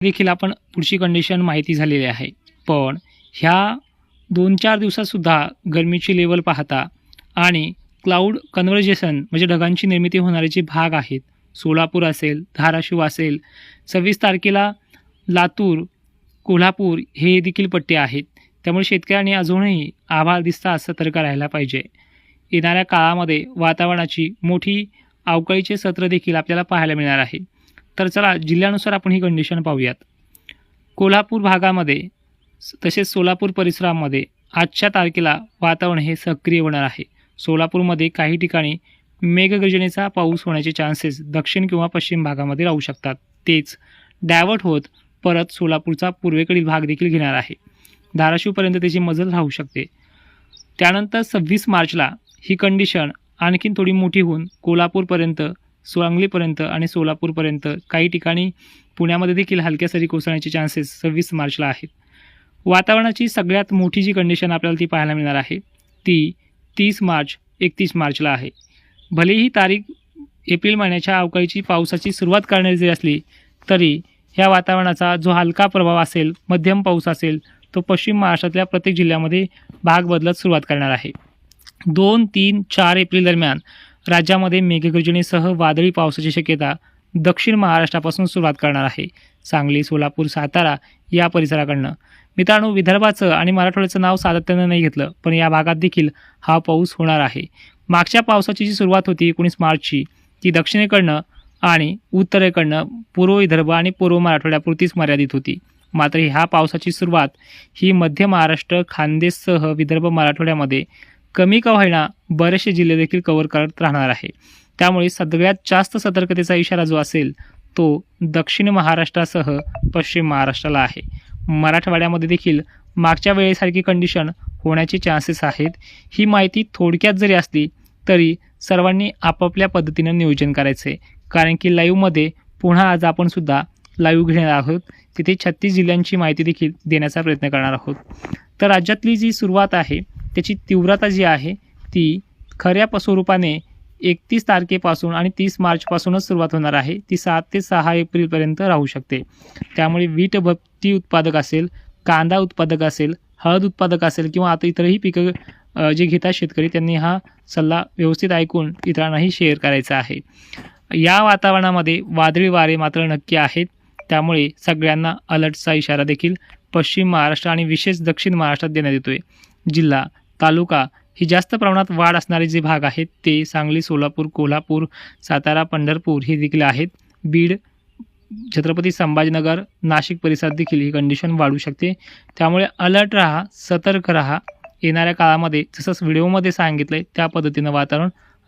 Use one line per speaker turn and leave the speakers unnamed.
देखील आपण पुढची कंडिशन माहिती झालेली आहे. पण ह्या दोन चार दिवसातसुद्धा गरमीची लेवल पाहता आणि क्लाउड कन्व्हर्जेशन म्हणजे ढगांची निर्मिती होणारे जे भाग आहेत सोलापूर असेल धाराशिव असेल सव्वीस तारखेला लातूर कोल्हापूर हे देखील पट्टे आहेत. त्यामुळे शेतकऱ्यांनी अजूनही आभाळ दिसता सतर्क राहायला पाहिजे. येणाऱ्या काळामध्ये वातावरणाची मोठी अवकाळीचे सत्र देखील आपल्याला पाहायला मिळणार आहे. तर चला जिल्ह्यानुसार आपण ही कंडिशन पाहूयात. कोल्हापूर भागामध्ये तसेच सोलापूर परिसरामध्ये आजच्या तारखेला वातावरण हे सक्रिय होणार आहे. सोलापूरमध्ये काही ठिकाणी मेघगर्जनेचा पाऊस होण्याचे चान्सेस दक्षिण किंवा पश्चिम भागामध्ये राहू शकतात. तेच डायवर्ट होत परत सोलापूरचा पूर्वेकडील भाग देखील घेणार आहे. धाराशिवपर्यंत त्याची मजल राहू शकते. त्यानंतर सव्वीस मार्चला ही कंडिशन आणखीन थोडी मोठी होऊन कोल्हापूरपर्यंत सांगलीपर्यंत आणि सोलापूरपर्यंत काही ठिकाणी पुण्यामध्ये देखील हलक्या सरी कोसळण्याचे चान्सेस सव्वीस मार्चला आहेत. वातावरणाची सगळ्यात मोठी जी कंडिशन आपल्याला ती पाहायला मिळणार आहे ती तीस मार्च एकतीस मार्चला आहे. भले ही तारीख एप्रिल महिन्याच्या अवकाळीची पावसाची सुरुवात करण्याची जरी असली तरी ह्या वातावरणाचा जो हलका प्रभाव असेल मध्यम पाऊस असेल तो पश्चिम महाराष्ट्रातल्या प्रत्येक जिल्ह्यामध्ये भाग बदलत सुरुवात करणार आहे. दोन तीन चार एप्रिल दरम्यान राज्यामध्ये मेघगर्जनेसह वादळी पावसाची शक्यता दक्षिण महाराष्ट्रापासून सुरुवात करणार आहे. सांगली सोलापूर सातारा या परिसराकडनं. मित्रांनो विदर्भाचं आणि मराठवाड्याचं नाव सातत्यानं नाही घेतलं पण या भागात देखील हा पाऊस होणार आहे. मागच्या पावसाची जी सुरुवात होती एकोणीस मार्चची ती दक्षिणेकडनं आणि उत्तरेकडनं पूर्व विदर्भ आणि पूर्व मराठवाड्यापुरतीच मर्यादित होती. मात्र ह्या पावसाची सुरुवात ही मध्य महाराष्ट्र खानदेशसह विदर्भ मराठवाड्यामध्ये कमी का होईना बरेचसे जिल्हे देखील कव्हर करत राहणार आहे. त्यामुळे सगळ्यात जास्त सतर्कतेचा इशारा जो असेल तो दक्षिण महाराष्ट्रासह पश्चिम महाराष्ट्राला आहे. मराठवाड्यामध्ये देखील मागच्या वेळेसारखी कंडिशन होण्याचे चान्सेस आहेत. ही माहिती थोडक्यात जरी असली तरी सर्वांनी आपापल्या पद्धतीनं नियोजन करायचे कारण की लाईव्हमध्ये पुन्हा आज आपण सुद्धा लाईव्ह घेणार आहोत. तिथे छत्तीस जिल्ह्यांची माहिती देखील देण्याचा प्रयत्न करणार आहोत. तर राज्यातली जी सुरुवात आहे त्याची तीव्रता जी आहे ती खऱ्या स्वरूपाने एकतीस तारखेपासून आणि तीस मार्चपासूनच सुरुवात होणार आहे. ती सात ते सहा एप्रिलपर्यंत राहू शकते. त्यामुळे वीट भट्टी उत्पादक असेल कांदा उत्पादक असेल हळद उत्पादक असेल किंवा आता इतरही पिकं जे घेतात शेतकरी त्यांनी हा सल्ला व्यवस्थित ऐकून इतरांनाही शेअर करायचा आहे. या वातावरणामध्ये वादळी वारे मात्र नक्की आहेत. त्यामुळे सगळ्यांना अलर्टचा इशारा देखील पश्चिम महाराष्ट्र आणि विशेष दक्षिण महाराष्ट्रात देण्यात येतोय. जिल्हा तालुका ही जास्त प्रमाणात वाढ असणारे जे भाग आहेत ते सांगली सोलापूर कोल्हापूर सातारा पंढरपूर हे देखील आहेत. बीड छत्रपती संभाजीनगर नाशिक परिसरात देखील ही कंडिशन वाढू शकते. त्यामुळे अलर्ट राहा सतर्क राहा. येणाऱ्या काळामध्ये जसंच व्हिडिओमध्ये सांगितलं आहे त्या पद्धतीनं वातावरण